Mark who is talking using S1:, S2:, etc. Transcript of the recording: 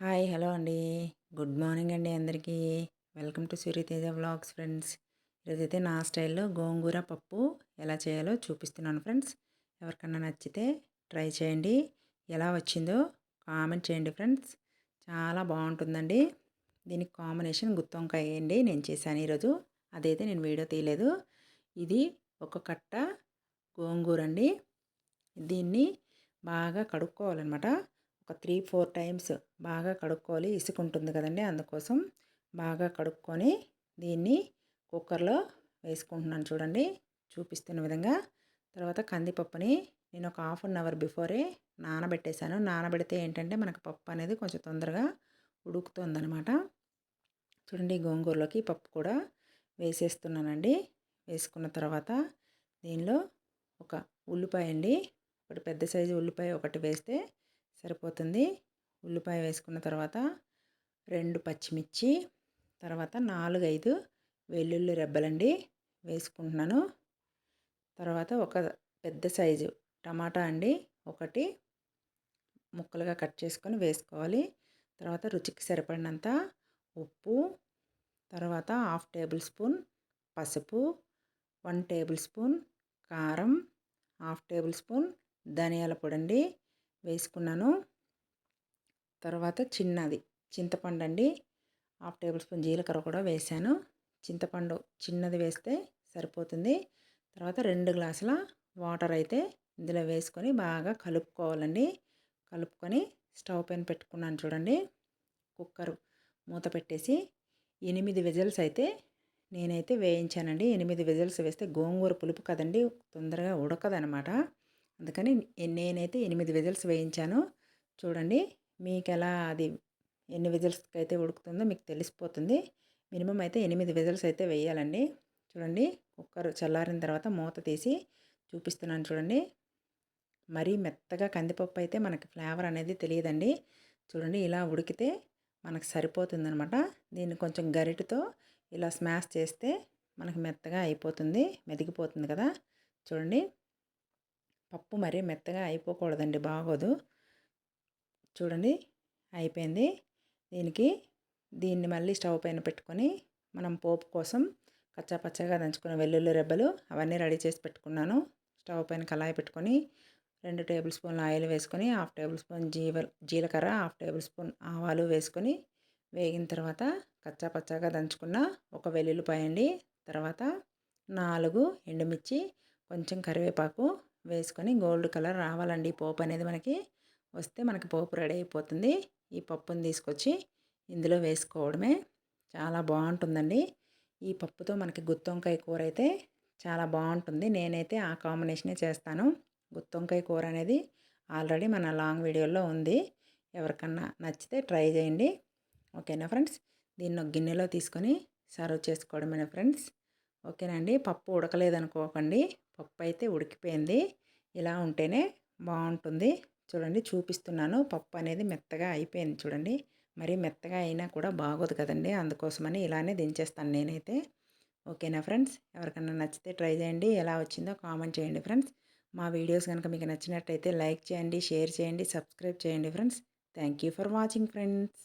S1: Hi hello అండి. Good morning అండి అందరికీ. Welcome to Suryateja vlogs friends. ఈరోజైతే నా స్టైల్లో గోంగూర పప్పు ఎలా చేయాలో చూపిస్తున్నాను ఫ్రెండ్స్. ఎవరికన్నా నచ్చితే ట్రై చేయండి. ఎలా వచ్చిందో కామెంట్ చేయండి ఫ్రెండ్స్. చాలా బాగుంటుందండి. దీనికి కాంబినేషన్ గుత్తొంకాయ వేయండి నేను చేశాను ఈరోజు. అదైతే నేను వీడియో తీయలేదు. ఇది ఒక కట్ట గోంగూర అండి. దీన్ని బాగా కడుక్కోవాలన్నమాట. ఒక త్రీ ఫోర్ టైమ్స్ బాగా కడుక్కోవాలి. ఇసుక ఉంటుంది కదండి అందుకోసం బాగా కడుక్కొని దీన్ని కుక్కర్లో వేసుకుంటున్నాను చూడండి చూపిస్తున్న విధంగా. తర్వాత కందిపప్పుని నేను ఒక హాఫ్ అన్ అవర్ బిఫోరే నానబెట్టేశాను. నానబెడితే ఏంటంటే మనకు పప్పు అనేది కొంచెం తొందరగా ఉడుకుతుందనమాట. చూడండి గోంగూరలోకి పప్పు కూడా వేసేస్తున్నానండి. వేసుకున్న తర్వాత దీనిలో ఒక ఉల్లిపాయ అండి ఒకటి పెద్ద సైజు ఉల్లిపాయ ఒకటి వేస్తే సరిపోతుంది. ఉల్లిపాయ వేసుకున్న తర్వాత రెండు పచ్చిమిర్చి తర్వాత నాలుగు ఐదు వెల్లుల్లి రెబ్బలండి వేసుకుంటున్నాను. తర్వాత ఒక పెద్ద సైజు టమాటా అండి ఒకటి ముక్కలుగా కట్ చేసుకొని వేసుకోవాలి. తర్వాత రుచికి సరిపడినంత ఉప్పు తర్వాత హాఫ్ టేబుల్ స్పూన్ పసుపు వన్ టేబుల్ స్పూన్ కారం హాఫ్ టేబుల్ స్పూన్ ధనియాల పొడి అండి. వేసుకున్నాను. తర్వాత చిన్నది. చింతపండు అండి హాఫ్ టేబుల్ స్పూన్ జీలకర్ర కూడా వేసాను. చింతపండు చిన్నది వేస్తే సరిపోతుంది. తర్వాత రెండు గ్లాసుల వాటర్ అయితే ఇందులో వేసుకొని బాగా కలుపుకోవాలండి. కలుపుకొని స్టవ్ పైన పెట్టుకున్నాను చూడండి. కుక్కర్ మూత పెట్టేసి ఎనిమిది విజిల్స్ అయితే నేనైతే వేయించానండి. ఎనిమిది విజిల్స్ వేస్తే గోంగూర పులుపు కదండి తొందరగా ఉడకదనమాట. అందుకని నేనైతే ఎనిమిది విజిల్స్ వేయించాను. చూడండి మీకు ఎలా అది ఎన్ని విజిల్స్కి అయితే ఉడుకుతుందో మీకు తెలిసిపోతుంది. మినిమం అయితే ఎనిమిది విజిల్స్ అయితే వేయాలండి. చూడండి కుక్కర్ చల్లారిన తర్వాత మూత తీసి చూపిస్తున్నాను చూడండి. మరీ మెత్తగా కందిపప్పు అయితే మనకి ఫ్లేవర్ అనేది తెలియదండి. చూడండి ఇలా ఉడికితే మనకు సరిపోతుందనమాట. దీన్ని కొంచెం గరిటతో ఇలా స్మాష్ చేస్తే మనకు మెత్తగా అయిపోతుంది మెదిగిపోతుంది కదా. చూడండి పప్పు మరీ మెత్తగా అయిపోకూడదండి బాగోదు. చూడండి అయిపోయింది. దీనికి దీన్ని మళ్ళీ స్టవ్ పైన పెట్టుకొని మనం పోపు కోసం కచ్చాపచ్చగా దంచుకున్న వెల్లుల్లి రెబ్బలు అవన్నీ రెడీ చేసి పెట్టుకున్నాను. స్టవ్ పైన కళాయి పెట్టుకొని రెండు టేబుల్ స్పూన్ల ఆయిల్ వేసుకొని హాఫ్ టేబుల్ స్పూన్ జీవ జీలకర్ర హాఫ్ టేబుల్ స్పూన్ ఆవాలు వేసుకొని వేగిన తర్వాత కచ్చాపచ్చగా దంచుకున్న ఒక వెల్లుల్లిపాయ అండి తర్వాత నాలుగు ఎండుమిర్చి కొంచెం కరివేపాకు వేసుకొని గోల్డ్ కలర్ రావాలండి. పోపు అనేది మనకి వస్తే మనకి పోపు రెడీ అయిపోతుంది. ఈ పప్పుని తీసుకొచ్చి ఇందులో వేసుకోవడమే చాలా బాగుంటుందండి. ఈ పప్పుతో మనకి గుత్తొంకాయ కూర అయితే చాలా బాగుంటుంది. నేనైతే ఆ కాంబినేషనే చేస్తాను. గుత్తొంకాయ కూర అనేది ఆల్రెడీ మన లాంగ్ వీడియోలో ఉంది. ఎవరికన్నా నచ్చితే ట్రై చేయండి. ఓకేనా ఫ్రెండ్స్? దీన్ని ఒక గిన్నెలో తీసుకొని సర్వ్ చేసుకోవడమేనా ఫ్రెండ్స్? ఓకేనండి పప్పు ఉడకలేదనుకోకండి. పప్పు అయితే ఉడికిపోయింది. ఇలా ఉంటేనే బాగుంటుంది. చూడండి చూపిస్తున్నాను. పప్పు అనేది మెత్తగా అయిపోయింది చూడండి. మరీ మెత్తగా అయినా కూడా బాగోదు కదండి. అందుకోసమని ఇలానే దించేస్తాను నేనైతే. ఓకేనా ఫ్రెండ్స్? ఎవరికైనా నచ్చితే ట్రై చేయండి. ఎలా వచ్చిందో కామెంట్ చేయండి ఫ్రెండ్స్. మా వీడియోస్ కనుక మీకు నచ్చినట్టయితే లైక్ చేయండి షేర్ చేయండి సబ్స్క్రైబ్ చేయండి friends. Thank you for watching friends.